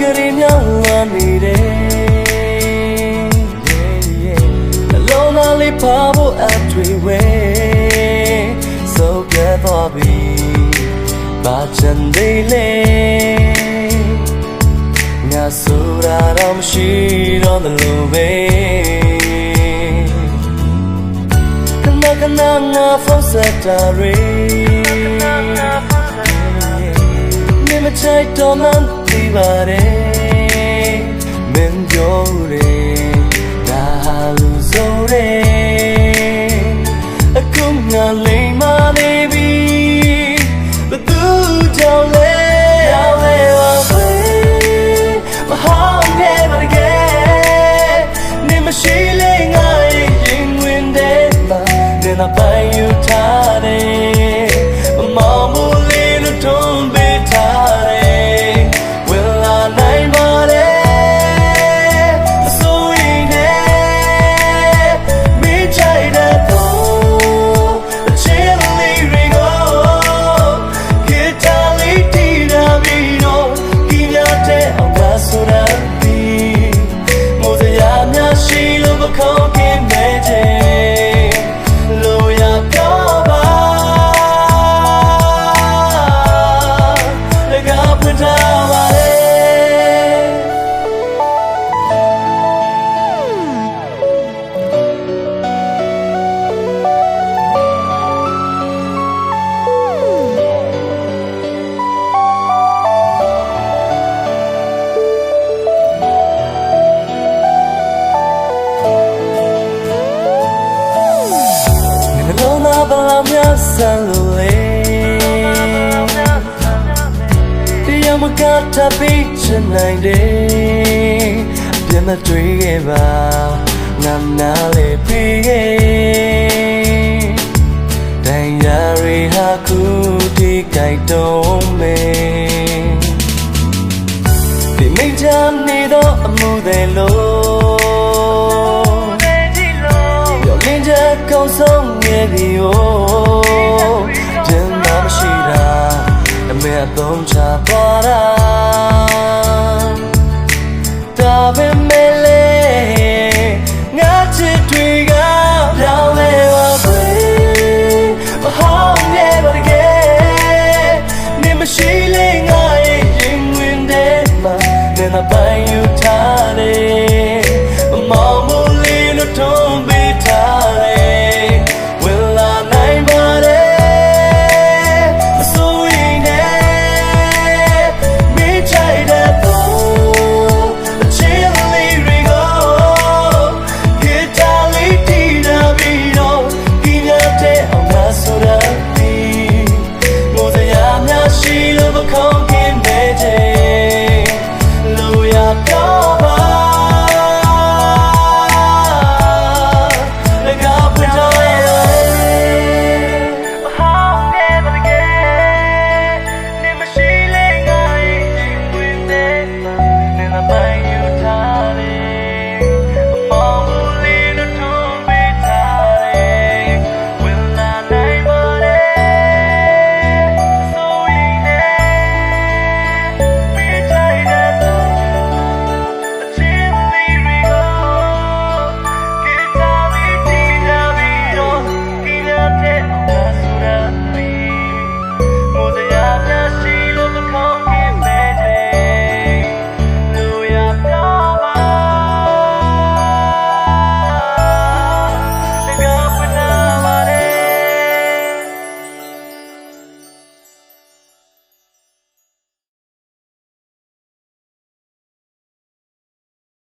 ကလေးမြောင်းလာနေတယ်အလုံးသားလေးပါဖို့အတွေ့ဝဲဆိုကဲတော့ပြီဘာချန်သေးလဲငါဆိုတာတော့မရှိတော့တယ်လို့ပဲကနကနငါဖို့စတာရီမချိုက်တော့မှ သိပါတယ်မင်းပြောတယ် များဆန်လို့လေတရားမကတပိချင်နိုင်တယ်အပြစ်မတွေ့ခဲ့ပါငါနာလေပြီးခဲ့တန်ရာရီဟာခုဒီကြိုက်တော့မယ်ဒီမိတ်ချမ်းနေတော့အမှုတွေလို့ ကုန်ချသွားတာဒါပေမဲ့လေငါချစ်တွေကပြောင်းလဲပါပဲမဟုတ်ရဲ့ဘာတကယ်နေမရှိလေငါရဲ့ရင်ဝင်တဲ့မှာနေနာပိုင်